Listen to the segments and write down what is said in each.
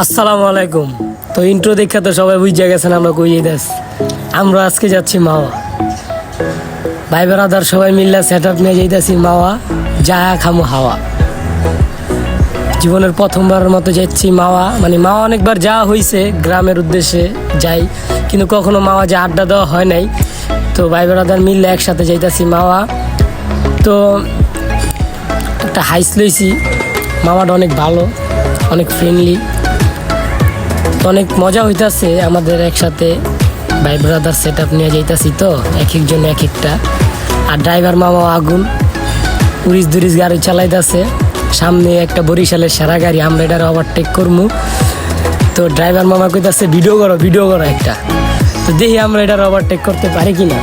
আসসালামু আলাইকুম। তো ইন্ট্রো দেখা তো সবাই বুঝে গেছেন আমরা কই যাইতাস আমরা আজকে যাচ্ছি মাওয়া। ভাই বেড়াদার সবাই মিললে সেট আপ নিয়ে যাইতাছি মাওয়া যা খামু হাওয়া। জীবনের প্রথমবারের মতো যাচ্ছি মাওয়া। মানে মাওয়া অনেকবার যাওয়া হয়েছে গ্রামের উদ্দেশ্যে যাই, কিন্তু কখনো মাওয়া যে আড্ডা দেওয়া হয় নাই। তো ভাই বেড়াদার মিললে একসাথে যাইতাছি মাওয়া। তো একটা হাইস লইছি। মামাটা অনেক ভালো, অনেক ফ্রেন্ডলি অনেক মজা হইতাছে আমাদের একসাথে ভাই ব্রাদার সেট আপ নিয়ে যাইতাছি তো এক একজন এক একটা আর ড্রাইভার মামা আগুন উড়িস দুরিস গাড়ি চালাইতাছে। সামনে একটা বরিশালের সারা গাড়ি, আমরা এটার ওভারটেক করমু। তো ড্রাইভার মামা কইতাছে, ভিডিও করো ভিডিও করো একটা। তো দেখি আমরা এটার ওভারটেক করতে পারি কি না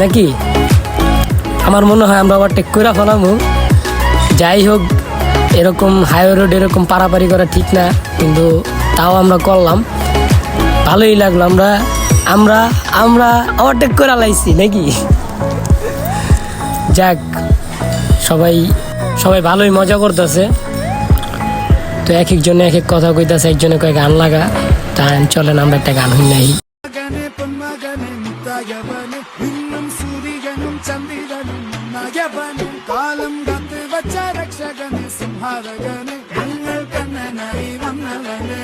নাকি? আমার মনে হয় আমরা ওভারটেক করে ফেলামু। যাই হোক, এরকম হাইওয়ে রোড এরকম পারাপারি করা ঠিক না, কিন্তু তাও আমরা করলাম ভালোই লাগলো আমরা আমরা আমরা ওভারটেক করে লাইছি নাকি যাক সবাই সবাই ভালোই মজা করতেছে তো এক একজনে এক এক কথা কইতাছে একজনে কয় গান লাগা তাই চলেন আমরা একটা গান হই নাই മകനെ പൊന്മകനെ മുത്തായവനെ ഇന്നും സൂര്യനും ചന്ദ്രനും നയവനെ കാലം കാത്ത് വച്ച രക്ഷകനെ സംഹാരകനെ ഞങ്ങൾ കണ്ണനായി വന്നവനെ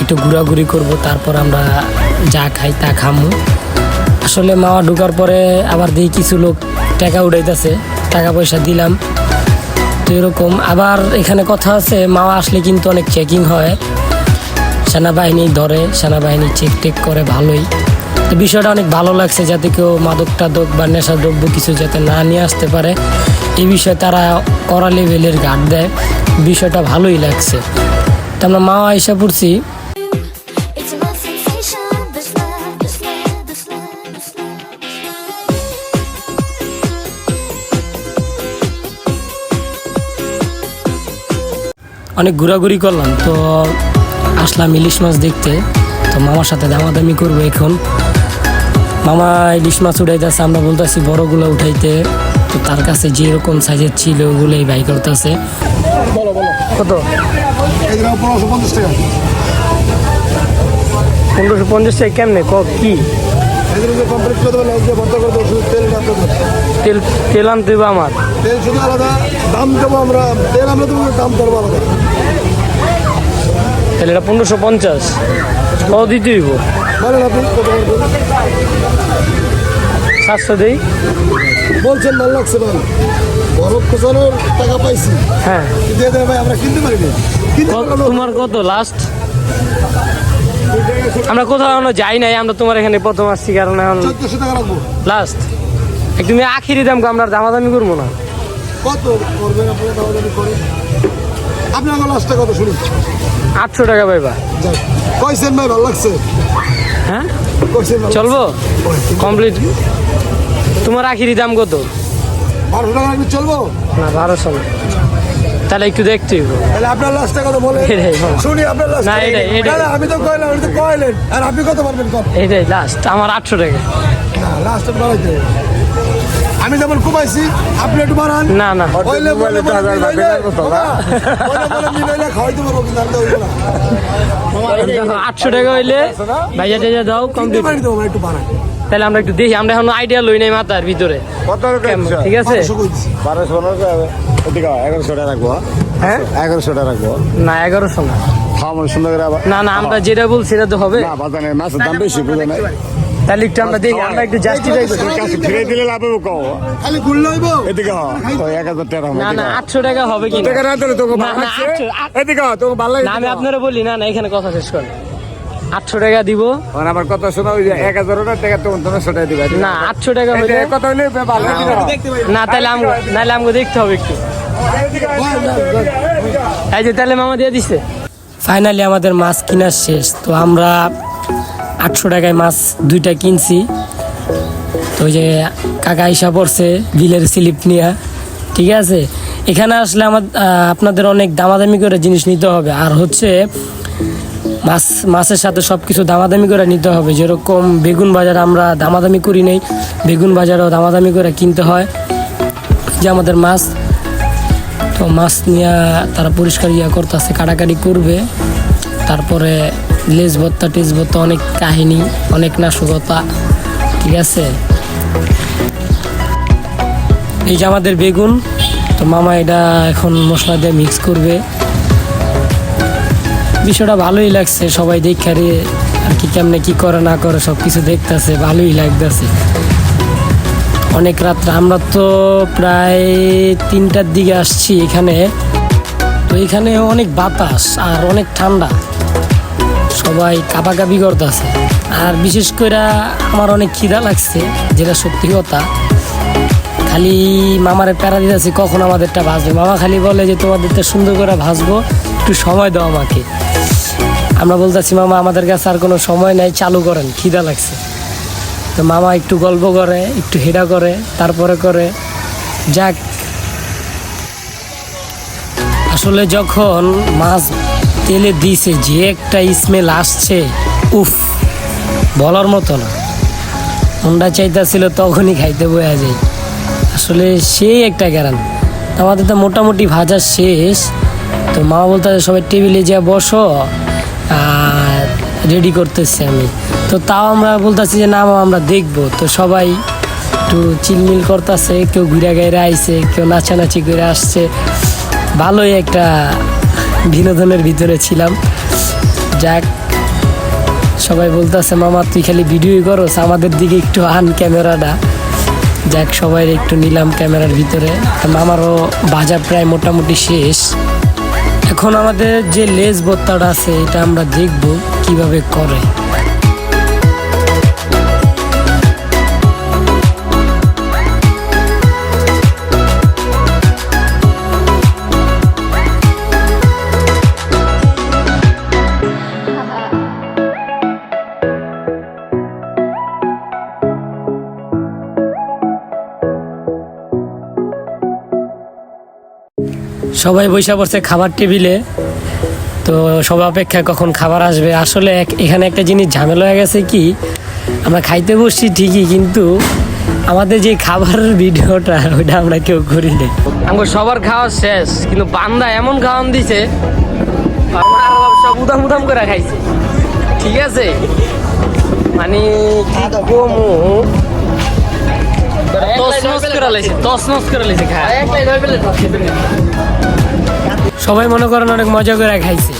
একটু ঘোরাঘুরি করব, তারপর আমরা যা খাই তা খামু। আসলে মাওয়া ঢুকার পরে আবার দেখি কিছু লোক টাকা উঠাইতেছে, টাকা পয়সা দিলাম। তো এরকম। আবার এখানে কথা আছে মাওয়া আসলে কিন্তু অনেক চেকিং হয়। সেনাবাহিনী ধরে, সেনাবাহিনী চেক টেক করে, ভালোই। তো বিষয়টা অনেক ভালো লাগছে যাতে কেউ মাদক টাদক বা নেশা দ্রব্য কিছু যাতে না নিয়ে আসতে পারে। এই বিষয়ে তারা কড়া লেভেলের গার্ড দেয়। বিষয়টা ভালোই লাগছে। তো আমরা মা আইসা পড়ছি। অনেক ঘোরাঘুরি করলাম, তো আসলাম ইলিশ মাছ দেখতে। তো মামার সাথে দামাদামি করব এখন। মামা ইলিশ মাছ উঠাইতেছে, আমরা বলতেছি বড়গুলো উঠাইতে। তো তার কাছে যেরকম সাইজের ছিল, ওগুলোই বাই করতেছে। কত? পনেরোশো পঞ্চাশ টাকা কেমনে? ক কি? কমপ্লিট করে দেবো লজ্জা ভর্তা করে দেবো শুধু তেল রাখতে দেবো। তেল তেল আনতে হবে আমার। তেল শুধু আলাদা দাম দেবো আমরা তেল আমরা দেবো দাম করব আলাদা। তাহলে এটা পনেরোশো পঞ্চাশ। কত দিতে হইব? বলেন আপনি সাতশো দেই। বলছেন ভালো লাগছে ভাই। বরফ কোচানোর টাকা পাইছি। হ্যাঁ। দিয়ে দেবে ভাই আমরা কিনতে পারি না। কিনতে তোমার কত লাস্ট আমরা কোথাও এখনও যাই নাই আমরা তোমার এখানে প্রথম আসছি কারণ এখন লাস্ট তুমি আখিরি দাম আমরা দামাদামি করব না। কত করবেন আপনারা দামাদামি করেন? আপনি আমার লাস্টটা কত শুনুন। আটশো টাকা যাক কইছেন ভাই ভালো লাগছে? হ্যাঁ? চলবো? কমপ্লিট। তোমার আখিরি দাম কত? বারোশো টাকা চলবো? না বারোশো না। তাহলে একটু দেখতে তাহলে আপনার লাস্টটা কত বলে এটাই বলো। শুনি আপনার লাস্ট না, এটাই, এটাই। আমি তো কইলাম আমি তো কইলেন। আর আপনি কত পারবেন কম? এইটাই লাস্ট আমার আটশো টাকা। না লাস্ট বাড়াইতে। আমি যেমন কুমাইছি আপনি একটু বাড়ান। না না। বইলে বলে না। আটশো টাকা হইলে ভাইয়া টাইয়া দাও কমপ্লিট একটু বাড়ান। তাহলে আমরা একটু দেখি আমরা এখন আইডিয়া লই নাই মাথার ভিতরে। কত ঠিক আছে? এদিকে এগারোশো টাকা রাখব হ্যাঁ? এগারোশো টাকা রাখব। না এগারোশো না। খাওয়া সুন্দর করে আবার না না আমরা যেটা বলছি সেটা তো হবে। না বাজারে মাছের দাম বেশি বুঝে নাই তাহলে একটু আমরা দেখি আমরা একটু জাস্টিফাই করি ফিরে দিলে লাভ হবে কও? খালি ঘুরলে হইব এদিকে হ ওই এক হাজার টাকা না না আটশো টাকা হবে কি টাকা না দিলে তোকে ভালো লাগছে এদিকে তোকে ভালো না আমি আপনারা বলি না না এখানে কথা শেষ করেন। আটশো টাকা দিব। আবার কত শোনা ওই যে এক হাজার টাকা তো পনেরোশো টাকা দিবে। না আটশো টাকা হলে এটা কত হইলে না তাহলে আম নাহলে আমাকে দেখতে হবে একটু। এই যে তাহলে মামা দিয়ে দিছে। ফাইনালি আমাদের মাছ কিনা শেষ। তো আমরা আটশো টাকায় মাছ দুইটা কিনছি। তো ওই যে কাকা ইসা পড়ছে বিলের স্লিপ নিয়ে। ঠিক আছে? এখানে আসলে আমার আপনাদের অনেক দামাদামি করে জিনিস নিতে হবে। আর হচ্ছে মাছ, মাছের সাথে সব কিছু দামাদামি করে নিতে হবে। যেরকম বেগুন বাজার আমরা দামাদামি করি নেই, বেগুন বাজারও দামাদামি করে কিনতে হয়। যে আমাদের মাছ, তো মাছ নিয়ে তারা পরিষ্কার ইয়া করতেছে কাটাকাটি করবে। তারপরে লেজ ভত্তা টেজ ভত্তা অনেক কাহিনী, অনেক নাশকতা, ঠিক আছে? এই যে আমাদের বেগুন, তো মামা এটা এখন মশলা দিয়ে মিক্স করবে। বিষয়টা ভালোই লাগছে, সবাই দেখারে আর কি কেমনে কি করে না করে সব কিছু দেখতেছে, ভালোই লাগতেছে। অনেক রাত্রে, আমরা তো প্রায় তিনটার দিকে আসছি এখানে। তো এখানে অনেক বাতাস আর অনেক ঠান্ডা। সবাই কাপাকাপি করতেছে। আর বিশেষ করে আমার অনেক খিদা লাগছে, যেটা সত্যি কথা। খালি মামারে প্যারা দিতেছি, কখন আমাদেরটা ভাজবে? মামা খালি বলে যে, তোমাদেরটা সুন্দর করে ভাজবো, একটু সময় দাও আমাকে। আমরা বলতেছি, মামা, আমাদের কাছে আর কোনো সময় নাই, চালু করেন, খিদা লাগছে। তো মামা একটু গল্প করে, একটু হেডা করে, তারপরে করে, যাক। আসলে যখন মাছ তেলে দিছে, যে একটা স্মেল আসছে, উফ, বলার মতো না। মনটা চাইতেছিল তখনই খাইতে বয়া যায়। আসলে সেই একটা গ্যারান আমাদের তো মোটামুটি ভাজা শেষ। তো মা বলতে সবাই টেবিলে যা বসো। রেডি করতেছি আমি। তো তাও আমরা বলতেছি যে না আমরা দেখব। তো সবাই একটু চিলমিল করতেছে, কেউ ঘুরে গাইরে আইছে, কেউ নাচানাচি করে আসছে। ভালোই একটা বিনোদনের ভিতরে ছিলাম। যাক, সবাই বলতেছে, মামা, তুই খালি ভিডিওই করস, আমাদের দিকে একটু আন ক্যামেরাটা। যাক, সবাই একটু নিলাম ক্যামেরার ভিতরে। মামারও বাজার প্রায় মোটামুটি শেষ। এখন আমাদের যে লেজ বোত্তাটা আছে এটা আমরা দেখব কীভাবে করে। সবাই বৈশা পড়ছে খাবার টেবিলে। তো সবাই অপেক্ষা কখন খাবার আসবে। আসলে এক- এখানে একটা জিনিস ঝামেলা হয়ে গেছে কি আমরা খাইতে বসছি ঠিকই কিন্তু আমাদের যে খাবারের ভিডিওটা ওইটা আমরা কেউ করি নাই। আমার সবার খাওয়া শেষ কিন্তু বান্দা এমন খাওয়ান দিছে সব উদাম উদাম করে খাইছে। ঠিক আছে? মানে কি কমু? তসনস করে লাইছে তসনস করে লাইছে খায়। সবাই মনে করেন অনেক মজা করে খাইছে।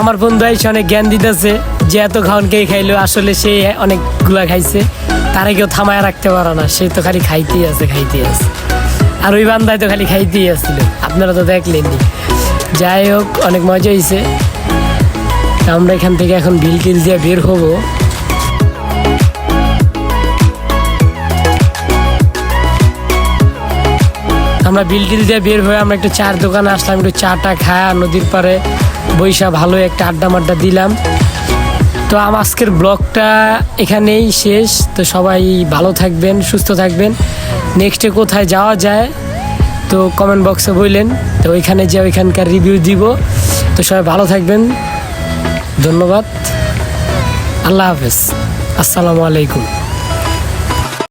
আমার বন্ধু আইসে অনেক জ্ঞান দিতেছে যে এত খাওয়ান কে খাইলো, আসলে সে অনেকগুলা খাইছে, তারা কেউ থামায় রাখতে পারে না, সে তো খালি খাইতেই আছে খাইতেই আছে। আর ওই বান্দায় তো খালি খাইতেই আসছিল আপনারা তো দেখলেনই। যাই হোক, অনেক মজা হয়েছে আমরা এখান থেকে এখন বিল টিল দিয়ে বের হব। আমরা বিল টিল দিয়ে বের হয়ে আমরা একটু চার দোকানে আসলাম, একটু চাটা খায় নদীর পাড়ে বৈশা ভালো একটা আড্ডা মাড্ডা দিলাম। তো আমার আজকের ব্লগটা এখানেই শেষ। তো সবাই ভালো থাকবেন, সুস্থ থাকবেন। নেক্সটে কোথায় যাওয়া যায়, তো কমেন্ট বক্সে বললেন। তো ওইখানে যে ওইখানকার রিভিউ দিব। তো সবাই ভালো থাকবেন। ধন্যবাদ। আল্লাহ হাফেজ। আসসালামু আলাইকুম।